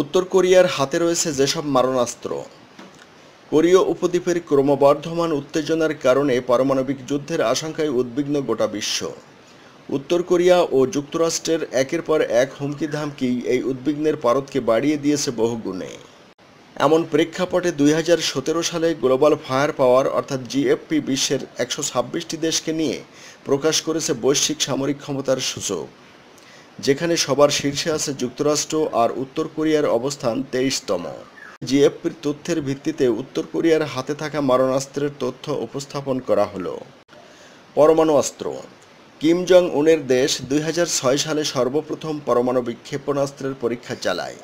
উত্তর কোরিয়ার হাতে রয়েছে যেসব মারণাস্ত্র। কোরীয় উপদ্বীপের ক্রমবর্ধমান উত্তেজনার কারণে পারমাণবিক যুদ্ধের আশঙ্কায় উদ্বিগ্ন গোটা বিশ্ব। উত্তর কোরিয়া ও যুক্তরাষ্ট্রের একের পর এক হুমকি ধামকি এই উদ্বিগ্নের পারদকে বাড়িয়ে দিয়েছে বহুগুণে। এমন প্রেক্ষাপটে দুই হাজার সতেরো সালে গ্লোবাল ফায়ার পাওয়ার অর্থাৎ জিএফপি বিশ্বের একশো দেশকে নিয়ে প্রকাশ করেছে বৈশ্বিক সামরিক ক্ষমতার সূচক। যেখানে সবার শীর্ষে আছে যুক্তরাষ্ট্র আর উত্তর কোরিয়ার অবস্থান তেইশতম। জিএফপির তথ্যের ভিত্তিতে উত্তর কোরিয়ার হাতে থাকা মারণাস্ত্রের তথ্য উপস্থাপন করা হলো। পরমাণু অস্ত্র। কিম জং উনের দেশ দুই হাজার ছয় সালে সর্বপ্রথম পারমাণবিক ক্ষেপণাস্ত্রের পরীক্ষা চালায়।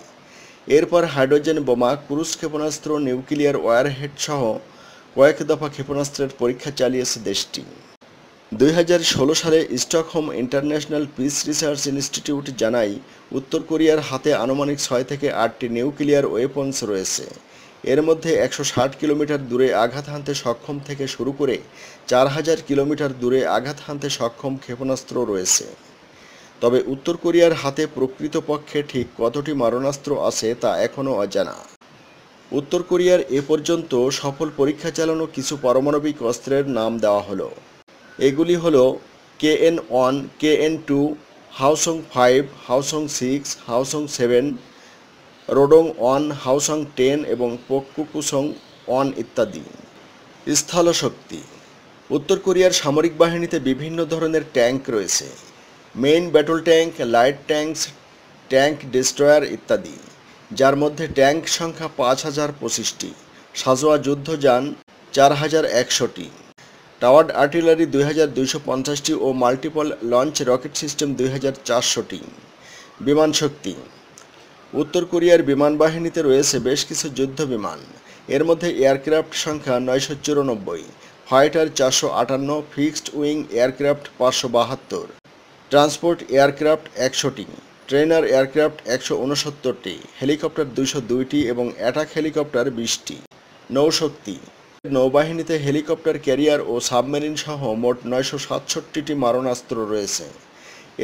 এরপর হাইড্রোজেন বোমা, ক্রুজ ক্ষেপণাস্ত্র, নিউক্লিয়ার ওয়ারহেড সহ কয়েক দফা ক্ষেপণাস্ত্রের পরীক্ষা চালিয়েছে দেশটি। দুই হাজার ষোলো সালে Stockholm International Peace Research Institute জানায়, উত্তর কোরিয়ার হাতে আনুমানিক ছয় থেকে আটটি নিউক্লিয়ার ওয়েপন্স রয়েছে। এর মধ্যে একশো ষাট কিলোমিটার দূরে আঘাত হানতে সক্ষম থেকে শুরু করে চার হাজার কিলোমিটার দূরে আঘাত হানতে সক্ষম ক্ষেপণাস্ত্র রয়েছে। তবে উত্তর কোরিয়ার হাতে প্রকৃতপক্ষে ঠিক কতটি মারণাস্ত্র আছে তা এখনও অজানা। উত্তর কোরিয়ার এ পর্যন্ত সফল পরীক্ষা চালানো কিছু পারমাণবিক অস্ত্রের নাম দেওয়া হলো। এগুলি হলো K N one K N two Hwasong five Hwasong six Hwasong seven, Rodong one Hwasong ten এবং পোকুকুসং ওয়ান ইত্যাদি। স্থলশক্তি। উত্তর কোরিয়ার সামরিক বাহিনীতে বিভিন্ন ধরনের ট্যাঙ্ক রয়েছে। Main battle tank, light tanks, tank destroyer ইত্যাদি, যার মধ্যে ট্যাঙ্ক সংখ্যা পাঁচ হাজার পঁচিশটি। সাজোয়া যুদ্ধযান চার হাজার একশোটি। টাওয়ার্ড আর্টিলারি দুই হাজার দুইশো পঞ্চাশটি ও মাল্টিপল লঞ্চ রকেট সিস্টেম দুই হাজার চারশোটি। বিমান শক্তি। উত্তর কোরিয়ার বিমান বাহিনীতে রয়েছে বেশ কিছু যুদ্ধ বিমান এর মধ্যে এয়ারক্রাফট সংখ্যা নয়শো চুরানব্বই, ফাইটার চারশো আটান্ন, ফিক্সড উইং এয়ারক্রাফট পাঁচশো বাহাত্তর, ট্রান্সপোর্ট এয়ারক্রাফট একশোটি, ট্রেনার এয়ারক্রাফট একশো উনসত্তরটি, হেলিকপ্টার দুইশো দুইটি এবং অ্যাটাক হেলিকপ্টার বিশটি। নৌশক্তি। নৌবাহিনীতে হেলিকপ্টার, ক্যারিয়ার ও সাবমেরিন সহ মোট নয়শো সাতষট্টিটি মারণাস্ত্র রয়েছে।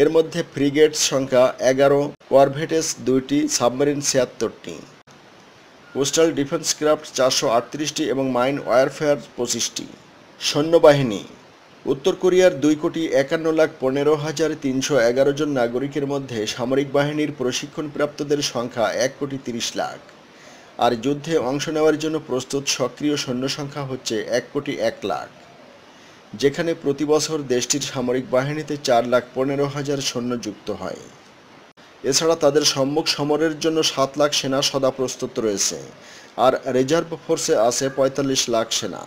এর মধ্যে ফ্রিগেটস সংখ্যা এগারো করভেটেস দুইটি, সাবমেরিন ছিয়াত্তরটি। কোস্টাল ডিফেন্স ক্রাফট চারশো আটত্রিশটি এবং মাইন ওয়ারফেয়ার পঁচিশটি। সৈন্যবাহিনী, উত্তর কোরিয়ার দুই কোটি একান্ন লাখ পনেরো হাজার তিনশো এগারো জন নাগরিকের মধ্যে সামরিক বাহিনীর প্রশিক্ষণপ্রাপ্তদের সংখ্যা এক কোটি তিরিশ লাখ। আর যুদ্ধে অংশ নেওয়ার জন্য প্রস্তুত সক্রিয় সৈন্য সংখ্যা হচ্ছে এক কোটি এক লাখ। যেখানে প্রতি বছর দেশটির সামরিক বাহিনীতে চার লাখ পনেরো হাজার সৈন্য যুক্ত হয়। এছাড়া তাদের সম্মুখ সমরের জন্য সাত লাখ সেনা সদা প্রস্তুত রয়েছে। আর রিজার্ভ ফোর্সে আছে পঁয়তাল্লিশ লাখ সেনা।